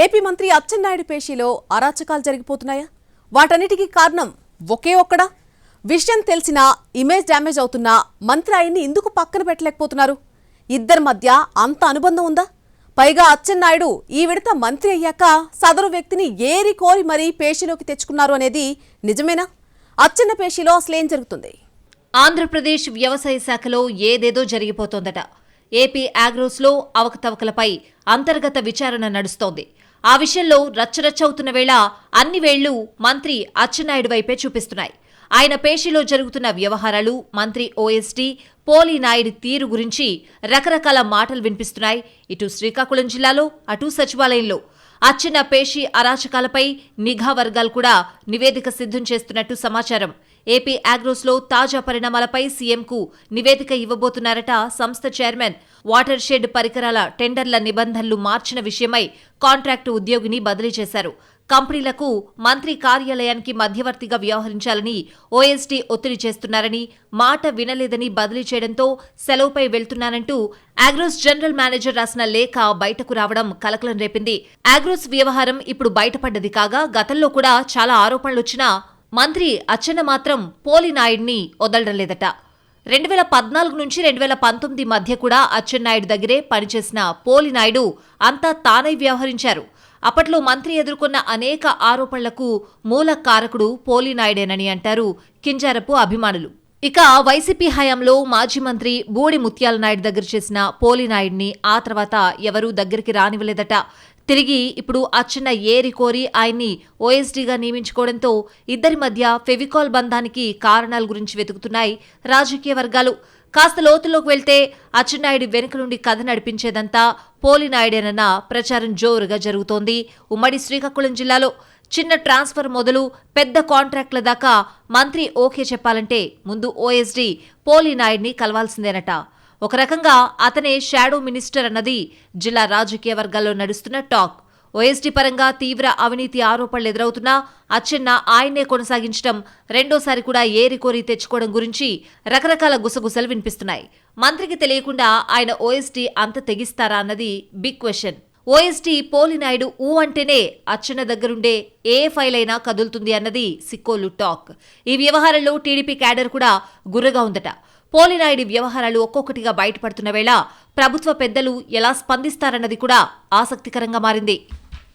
AP మంత్రి అచ్చెన్నాయుడు పేషీలో అరాచకాలు జరిగిపోతున్నాయా? వాటన్నిటికీ కారణం ఒకే ఒక్కడా? విషయం తెలిసినా ఇమేజ్ డ్యామేజ్ అవుతున్నా మంత్రి ఆయన్ని ఎందుకు పక్కన పెట్టలేకపోతున్నారు? ఇద్దరి మధ్య అంత అనుబంధం ఉందా? పైగా అచ్చెన్నాయుడు ఈ విడత మంత్రి అయ్యాక సదరు వ్యక్తిని ఏరి కోరి మరీ పేషీలోకి తెచ్చుకున్నారు అనేది నిజమేనా? అచ్చెన్న పేషీలో అసలేం జరుగుతుంది? ఆంధ్రప్రదేశ్ వ్యవసాయ శాఖలో ఏదేదో జరిగిపోతోందట. ఏపీ ఆగ్రోస్లో అవకతవకలపై అంతర్గత విచారణ నడుస్తోంది. ఆ విషయంలో రచ్చరచ్చవుతున్న వేళ అన్ని వేళ్ళు మంత్రి అచ్చెన్నాయుడు వైపే చూపిస్తున్నాయి. ఆయన పేషీలో జరుగుతున్న వ్యవహారాలు మంత్రి ఓఎస్టీ పోలీ నాయుడి తీరు గురించి రకరకాల మాటలు వినిపిస్తున్నాయి. ఇటు శ్రీకాకుళం జిల్లాలో అటు సచివాలయంలో. అచ్చెన్న పేషీ అరాచకాలపై నిఘా వర్గాలు కూడా నివేదిక సిద్ధం చేస్తున్నట్టు సమాచారం. ఏపీ ఆగ్రోస్లో తాజా పరిణామాలపై సీఎంకు నివేదిక ఇవ్వబోతున్నారట సంస్థ చైర్మన్. వాటర్ షెడ్ పరికరాల టెండర్ల నిబంధనలు మార్చిన విషయమై కాంట్రాక్టు ఉద్యోగిని బదిలీ చేశారు. కంపెనీలకు మంత్రి కార్యాలయానికి మధ్యవర్తిగా వ్యవహరించాలని ఓఎస్టీ ఒత్తిడి చేస్తున్నారని మాట వినలేదని బదిలీ చేయడంతో సెలవుపై వెళ్తున్నానంటూ ఆగ్రోస్ జనరల్ మేనేజర్ రాసిన లేఖ బయటకు రావడం కలకలం రేపింది. ఆగ్రోస్ వ్యవహారం ఇప్పుడు బయటపడ్డది కాగా గతంలో కూడా చాలా ఆరోపణలొచ్చినా మంత్రి అచ్చెన్న మాత్రం పోలినాయుడిని వదలడం లేదట. రెండు వేల పద్నాలుగు నుంచి రెండు వేల పంతొమ్మిది మధ్య కూడా అచ్చెన్నాయుడు దగ్గరే పనిచేసిన పోలినాయుడు అంతా తానై వ్యవహరించారు. అప్పట్లో మంత్రి ఎదుర్కొన్న అనేక ఆరోపణలకు మూల కారకుడు పోలినాయుడేనని అంటారు కింజారపు అభిమానులు. ఇక వైసీపీ హయాంలో మాజీ మంత్రి బూడి ముత్యాల నాయుడు దగ్గర చేసిన పోలినాయుడిని ఆ తర్వాత ఎవరూ దగ్గరికి రానివ్వలేదట. తిరిగి ఇప్పుడు అర్చన ఏరి కోరి ఆయన్ని ఓఎస్డీగా నియమించుకోవడంతో ఇద్దరి మధ్య ఫెవికాల్ బంధానికి కారణాల గురించి వెతుకుతున్నాయి రాజకీయ వర్గాలు. కాస్త లోతులోకి వెళ్తే అచ్చెన్నాయుడు వెనుక నుండి కథ నడిపించేదంతా పోలినాయుడేనన్న ప్రచారం జోరుగా జరుగుతోంది ఉమ్మడి శ్రీకాకుళం జిల్లాలో. చిన్న ట్రాన్స్ఫర్ మొదలు పెద్ద కాంట్రాక్ట్ల దాకా మంత్రి ఓకే చెప్పాలంటే ముందు ఓఎస్డీ పోలినాయుడిని కలవాల్సిందేనట. ఒక రకంగా అతనే షాడో మినిస్టర్ అన్నది జిల్లా రాజకీయ వర్గాల్లో నడుస్తున్న టాక్. ఓఎస్డీ పరంగా తీవ్ర అవినీతి ఆరోపణలు ఎదురవుతున్నా అచ్చెన్న ఆయన్నే కొనసాగించడం రెండోసారి కూడా ఏరికోరి తెచ్చుకోవడం గురించి రకరకాల గుసగుసలు వినిపిస్తున్నాయి. మంత్రికి తెలియకుండా ఆయన ఓఎస్డీ అంత తెగిస్తారా అన్నది బిగ్ క్వశ్చన్. ఓఎస్టీ పోలినాయుడు ఊ అంటేనే అచ్చన్న దగ్గరుండే ఏ ఫైల్ అయినా కదులుతుంది అన్నది సిక్కోలు టాక్. ఈ వ్యవహారంలో టీడీపీ క్యాడర్ కూడా గుర్రగా ఉందట. పోలినాయుడి వ్యవహారాలు ఒక్కొక్కటిగా బయటపడుతున్న వేళ ప్రభుత్వ పెద్దలు ఎలా స్పందిస్తారన్నది కూడా ఆసక్తికరంగా మారింది.